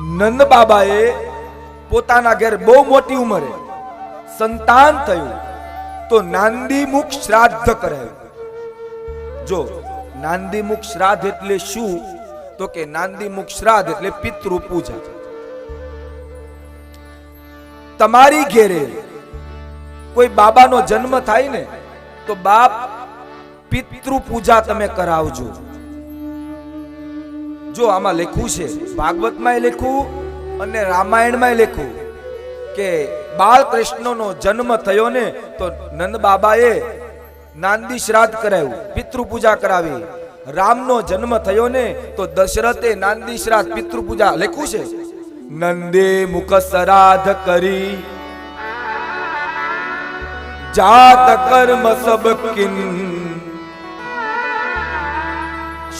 નંદ બાબાએ પોતાના ઘેર બહુ મોટી ઉંમરે સંતાન થયું તો નાંદીમુખ શ્રાદ્ધ કરાયું. જો નાંદીમુખ શ્રાદ્ધ એટલે શું? તો કે નાંદીમુખ શ્રાદ્ધ એટલે પિતૃ પૂજા તમારી ઘેરે કોઈ બાબાનો જન્મ થાય ને, તો બાપ પિતૃ પૂજા તમે કરાવજો. જો આમાં લખ્યું છે ભાગવતમાં લખ્યું અને રામાયણમાં લખ્યું કે બાળકૃષ્ણનો જન્મ થયો ને તો નંદ બાબાએ નાંદી શ્રાદ્ધ કરાવ્યું પિતૃ પૂજા કરાવી. રામનો જન્મ થયો ને તો દશરથે નાંદી શ્રાદ્ધ પિતૃ પૂજા લખ્યું છે? નંદે મુખ શ્રાદ્ધ કરી. જાત કર્મ સબ કિન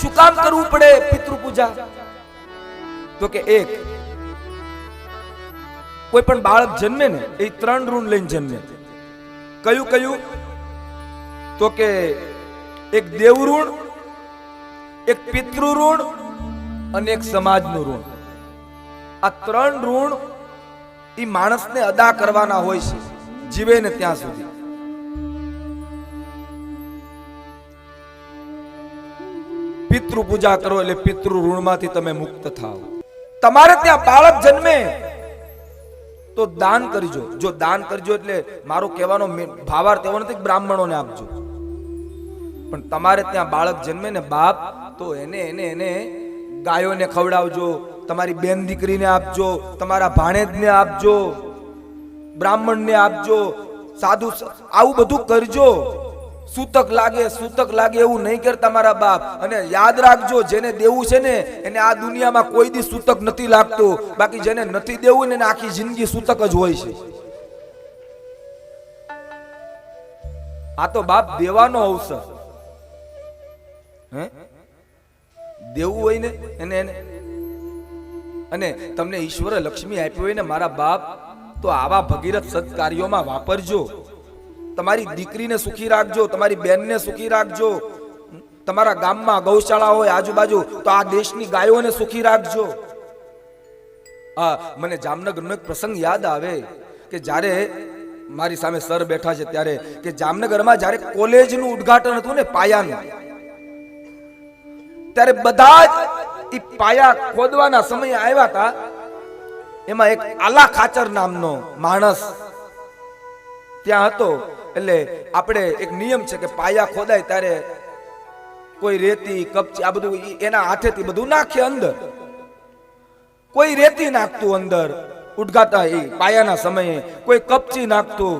શું કામ કરવું પડે? પિતૃ પૂજા તો કે એક, કોઈ પણ બાળક જન્મે ને, એ ત્રણ ઋણ લઈને જન્મે. કયું કયું? તો કે એક દેવ ઋણ એક પિતૃ ઋણ અને એક સમાજનું ઋણ. આ ત્રણ ઋણ એ માણસને અદા કરવાના હોય છે. જીવે ને ત્યાં સુધી. પિતૃ પૂજા કરો એટલે પિતૃ ઋણમાંથી તમે મુક્ત થાઓ તમારે ત્યાં બાળક જન્મે, તો દાન કરજો. જો દાન કરજો એટલે મારો કહેવાનો ભાવાર્થ એવો નથી બ્રાહ્મણોને આપજો. પણ તમારે ત્યાં બાળક જન્મે ને બાપ, તો એને એને એને ગાયોને ખવડાવજો, તમારી બેન દીકરીને આપજો, તમારા ભાણેજને આપજો, બ્રાહ્મણને આપજો, સાધુ આવું બધું કરજો. સૂતક લાગે સૂતક લાગે એવું નહીં કરતા મારા બાપ. અને યાદ રાખજો, જેને દેવું છે ને, એને આ દુનિયામાં કોઈ દી સૂતક નથી લાગતું. બાકી જેને નથી દેવું ને, એને આખી જિંદગી સૂતક જ હોય છે. આ તો બાપ દેવાનો અવસર. હે? દેવું હોય ને, એને એને. અને તમને ઈશ્વરે લક્ષ્મી આપી હોય ને, મારા બાપ, તો આવા ભગીરથ સત્કાર્યોમાં વાપરજો. તમારી દીકરીને સુખી રાખજો, તમારી બેનને સુખી રાખજો. તમારા ગામમાં ગૌશાળા હોય, આજુબાજુ, તો આ દેશની ગાયોને સુખી રાખજો. આ મને જામનગરનો એક પ્રસંગ યાદ આવે કે જ્યારે મારી સામે સર બેઠા છે ત્યારે કે જામનગરમાં જ્યારે કોલેજનું ઉદ્ઘાટન હતું ને પાયાનું, ત્યારે બધા જ એ પાયા ખોદવાના સમયે આવ્યા હતા. એમાં એક આલા ખાચર નામનો માણસ ત્યાં હતો. એટલે આપણે એક નિયમ છે કે પાયા ખોદાય ત્યારે કોઈ રેતી, કપચી, આ બધું એના હાથેથી બધું નાખે અંદર. કોઈ રેતી નાખતું અંદર. ઉડગાતા એ પાયાના સમયે કોઈ કપચી નાખતું.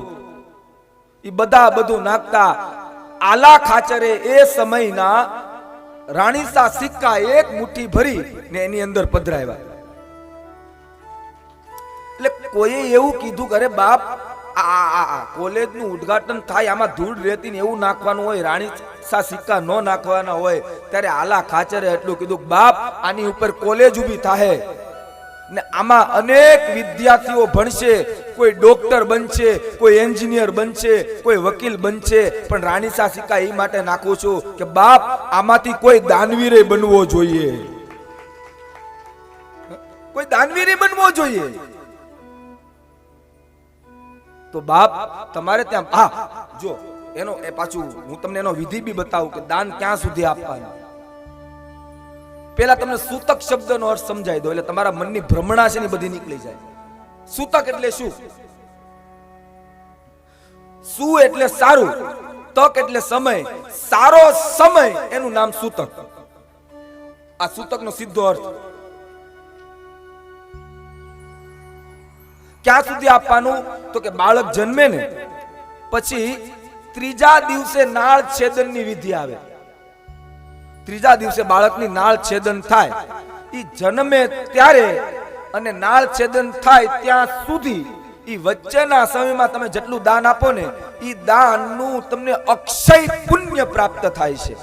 એ બધા બધું નાખતા. આલા ખાચરે એ સમયના રાણીસા સિક્કા એક મુઠ્ઠી ભરી ને એની અંદર પધરાવ્યા. એટલે કોઈએ એવું કીધું કે અરે બાપ આ કોલેજનું ઉદ્ઘાટન થાય, આમાં ધૂળ રેતી ને એવું નાખવાનું હોય, રાણી સા સિક્કા ન નાખવાના હોય, ત્યારે આલા ખાચરે એટલું કીધું, બાપ, આની ઉપર કોલેજ ઊભી થાય ને આમાં અનેક વિદ્યાર્થીઓ ભણશે, કોઈ ડોક્ટર બનશે, કોઈ એન્જિનિયર બનશે, કોઈ વકીલ બનશે, પણ રાણી સા સિક્કા એ માટે નાખું છું કે, બાપ, આમાંથી કોઈ દાનવીરે બનવો જોઈએ. કોઈ દાનવીરે બનવો જોઈએ? તો બાપ, તમારે ત્યાં હા, જો, એનો એ પાછું હું તમને એનો વિધિ બી બતાવું કે દાન ક્યાં સુધી આપવાનું? પેલા તમને સૂતક શબ્દનો અર્થ સમજાવી દો, એટલે તમારા મનની ભ્રમણા છે ને બધી નીકળી જાય. સૂતક એટલે શું? સુ એટલે સારું, તક એટલે સમય, સારો સમય, એનું નામ સૂતક. આ સૂતકનો સીધો અર્થ ક્યાં સુધી આપવાનું? તો કે બાળક જન્મે ને પછી ત્રીજા દિવસે નાળ છેદનની વિધિ આવે. ત્રીજા દિવસે બાળકની નાળ છેદન થાય. એ જન્મે ત્યારે અને નાળ છેદન થાય ત્યાં સુધી ઈ વચ્ચેના સમયમાં તમે જેટલું દાન આપો ને એ દાનનું તમને અક્ષય પુણ્ય પ્રાપ્ત થાય છે.